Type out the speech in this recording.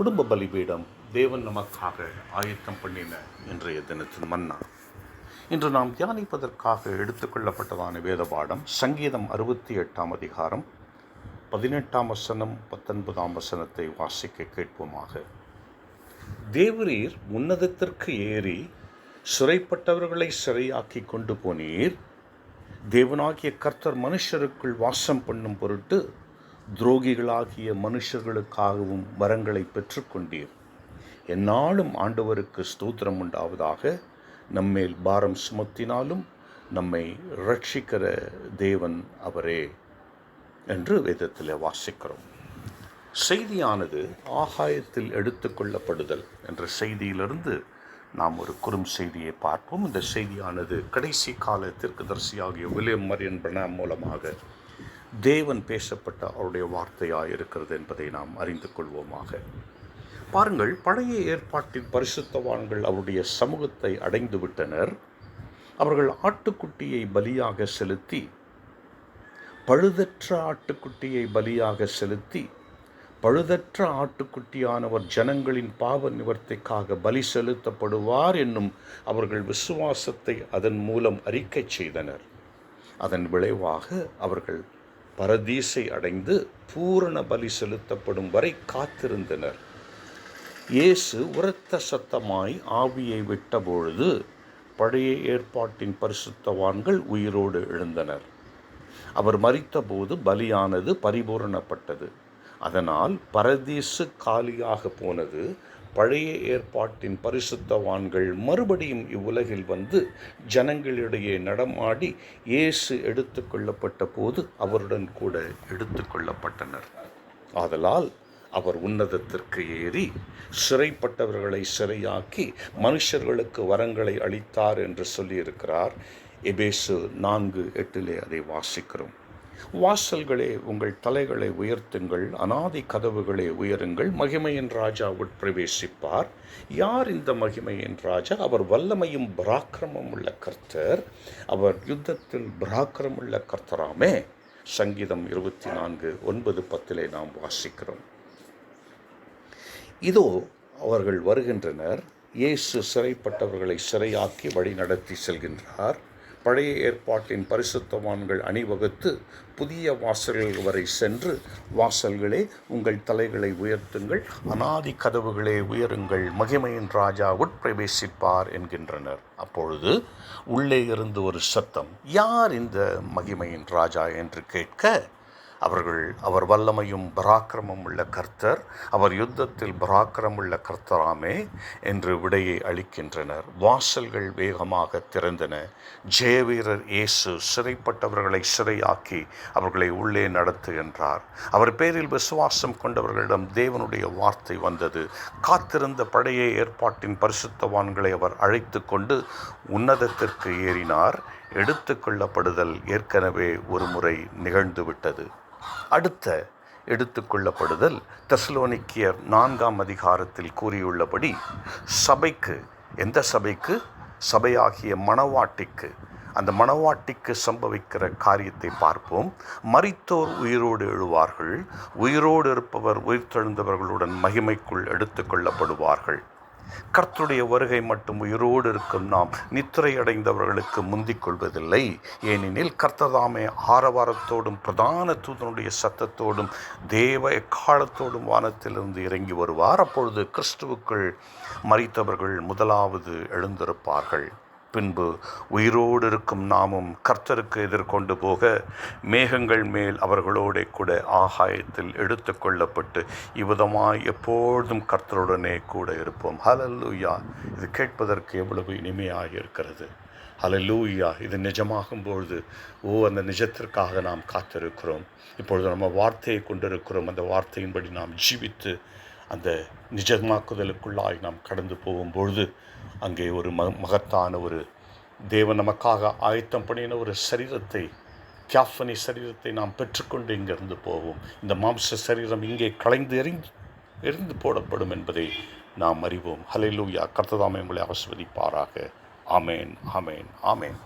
குடும்ப பலிபீடம் தேவன் நமக்காக ஆயத்தம் பண்ணின இன்றைய தினத்தின் மன்னா. இன்று நாம் தியானிப்பதற்காக எடுத்துக்கொள்ளப்பட்டதான வேத பாடம் சங்கீதம் அறுபத்தி எட்டாம் அதிகாரம் பதினெட்டாம் வசனம் பத்தொன்பதாம் வசனத்தை வாசிக்க கேட்போமாக. தேவரீர் உன்னதத்திற்கு ஏறி சிறைப்பட்டவர்களை சிறையாக்கி கொண்டு போனீர். தேவனாகிய கர்த்தர் மனுஷருக்குள் வாசம் பண்ணும் பொருட்டு துரோகிகளாகிய மனுஷர்களுக்காகவும் வரங்களை பெற்றுக்கொண்டீர். எந்நாளும் ஆண்டவருக்கு ஸ்தோத்திரம் உண்டாவதாக நம்மேல் பாரம் சுமத்தினாலும் நம்மை ரட்சிக்கிற தேவன் அவரே என்று வேதத்தில் வாசிக்கிறோம். செய்தியானது ஆகாயத்தில் எடுத்துக்கொள்ளப்படுதல் என்ற செய்தியிலிருந்து நாம் ஒரு குறும் செய்தியை பார்ப்போம். இந்த செய்தியானது கடைசி கால தீர்க்கதரிசியாகிய வில்லியம் மரியன் பிரணாம் மூலமாக தேவன் பேசப்பட்ட அவருடைய வார்த்தையாக இருக்கிறது என்பதை நாம் அறிந்து கொள்வோமாக. பாருங்கள் பழைய ஏற்பாட்டின் பரிசுத்தவான்கள் அவருடைய சமூகத்தை அடைந்து விட்டனர். அவர்கள் ஆட்டுக்குட்டியை பலியாக செலுத்தி பழுதற்ற ஆட்டுக்குட்டியை பலியாக செலுத்தி பழுதற்ற ஆட்டுக்குட்டியானவர் ஜனங்களின் பாவ நிவர்த்திக்காக பலி செலுத்தப்படுவார் என்னும் அவர்கள் விசுவாசத்தை அதன் மூலம் அறிக்கை செய்தனர். அதன் விளைவாக அவர்கள் பரதீசை அடைந்து பூரண பலி செலுத்தப்படும் வரை காத்திருந்தனர். இயேசு உரத்த சத்தமாய் ஆவியை விட்டபொழுது பழைய ஏற்பாட்டின் பரிசுத்தவான்கள் உயிரோடு எழுந்தனர். அவர் மறித்தபோது பலியானது பரிபூரணப்பட்டது. அதனால் பரதீசு காலியாக போனது பழைய ஏற்பாட்டின் பரிசுத்தவான்கள் மறுபடியும் இவ்வுலகில் வந்து ஜனங்களிடையே நடமாடி இயேசு எடுத்துக்கொள்ளப்பட்ட போது அவருடன் கூட எடுத்துக்கொள்ளப்பட்டனர் ஆதலால் அவர் உன்னதத்திற்கு ஏறி சிறைப்பட்டவர்களை சிறையாக்கி மனுஷர்களுக்கு வரங்களை அளித்தார் என்று சொல்லியிருக்கிறார். எபேசு நான்கு எட்டிலே அதை வாசிக்கிறோம். வாசல்களே உங்கள் தலைகளை உயர்த்துங்கள் அனாதி கதவுகளே உயருங்கள் மகிமையின் ராஜா உட்பிரவேசிப்பார். யார் இந்த மகிமையின் ராஜா? அவர் வல்லமையும் பராக்கிரமும் உள்ள கர்த்தர். அவர் யுத்தத்தில் பராக்கிரம் உள்ள கர்த்தராமே. சங்கீதம் இருபத்தி நான்கு ஒன்பது பத்திலே நாம் வாசிக்கிறோம். இதோ அவர்கள் வருகின்றனர். இயேசு சிறைப்பட்டவர்களை சிறையாக்கி வழி நடத்தி செல்கின்றார். பழைய ஏற்பாட்டின் பரிசுத்தவான்கள் அணிவகுத்து புதிய வாசல்கள் வரை சென்று வாசல்களே உங்கள் தலைகளை உயர்த்துங்கள் அனாதி கதவுகளே உயருங்கள் மகிமையின் ராஜா உட்பிரவேசிப்பார் என்கின்றனர். அப்பொழுது உள்ளே இருந்து ஒரு சத்தம் யார் இந்த மகிமையின் ராஜா? என்று கேட்க அவர்கள் அவர் வல்லமையும் பராக்கிரமம் உள்ள கர்த்தர் அவர் யுத்தத்தில் பராக்கிரம் உள்ள கர்த்தராமே என்று விடையை அளிக்கின்றனர். வாசல்கள் வேகமாக திறந்தன. ஜெயவீரர் இயேசு சிறைப்பட்டவர்களை சிறையாக்கி அவர்களை உள்ளே நடத்துகின்றார். அவர் பேரில் விசுவாசம் கொண்டவர்களிடம் தேவனுடைய வார்த்தை வந்தது. காத்திருந்த பழைய ஏற்பாட்டின் பரிசுத்தவான்களை அவர் அழைத்து கொண்டு உன்னதத்திற்கு ஏறினார். எடுத்துக்கொள்ளப்படுதல் ஏற்கனவே ஒரு முறை நிகழ்ந்துவிட்டது. அடுத்த எடுத்துக்கொள்ளப்படுதல் தெசலோனிக்கியர் நான்காம் அதிகாரத்தில் கூறியுள்ளபடி சபைக்கு எந்த சபைக்கு? சபையாகிய மணவாட்டிக்கு. அந்த மணவாட்டிக்கு சம்பவிக்கிற காரியத்தை பார்ப்போம். மறித்தோர் உயிரோடு எழுவார்கள். உயிரோடு இருப்பவர் உயிர்த்தெழுந்தவர்களுடன் மகிமைக்குள் எடுத்துக்கொள்ளப்படுவார்கள். கர்த்தருடைய வருகை மட்டும் உயிரோடு இருக்கும் நாம் நித்திரை அடைந்தவர்களுக்கு முந்திக் கொள்வதில்லை ஏனெனில் கர்த்ததாமே ஆரவாரத்தோடும் பிரதான தூதனுடைய சத்தத்தோடும் தேவ எக்காலத்தோடும் வானத்திலிருந்து இறங்கி வருவார். அப்பொழுது கிறிஸ்துவுக்குள் மறித்தவர்கள் முதலாவது எழுந்திருப்பார்கள். பின்பு உயிரோடு இருக்கும் நாமும் கர்த்தருக்கு எதிர்கொண்டு போக மேகங்கள் மேல் அவர்களோட கூட ஆகாயத்தில் எடுத்து கொள்ளப்பட்டு இவ்விதமாய் எப்பொழுதும் கர்த்தருடனே கூட இருப்போம். ஹலல்லூயா இது கேட்பதற்கு எவ்வளவு இனிமையாக இருக்கிறது. ஹலலூயா இது நிஜமாகும் பொழுது ஓ அந்த நிஜத்திற்காக நாம் காத்திருக்கிறோம். இப்பொழுது நம்ம வார்த்தையை கொண்டிருக்கிறோம். அந்த வார்த்தையின்படி நாம் ஜீவித்து அந்த நிஜமாக்குதலுக்குள்ளாய் நாம் கடந்து போகும்பொழுது அங்கே ஒரு ம மகத்தான ஒரு தேவன் நமக்காக ஆயத்தம் பண்ணின ஒரு சரீரத்தை தியாஃபனி சரீரத்தை நாம் பெற்றுக்கொண்டு இங்கிருந்து போவோம். இந்த மாம்ச சரீரம் இங்கே கலைந்து எறிந்து எரிந்து போடப்படும் என்பதை நாம் அறிவோம். ஹலைலூயா கர்த்ததாமே உங்களை ஆஸ்வதிப்பாராக ஆமேன் ஆமேன் ஆமேன்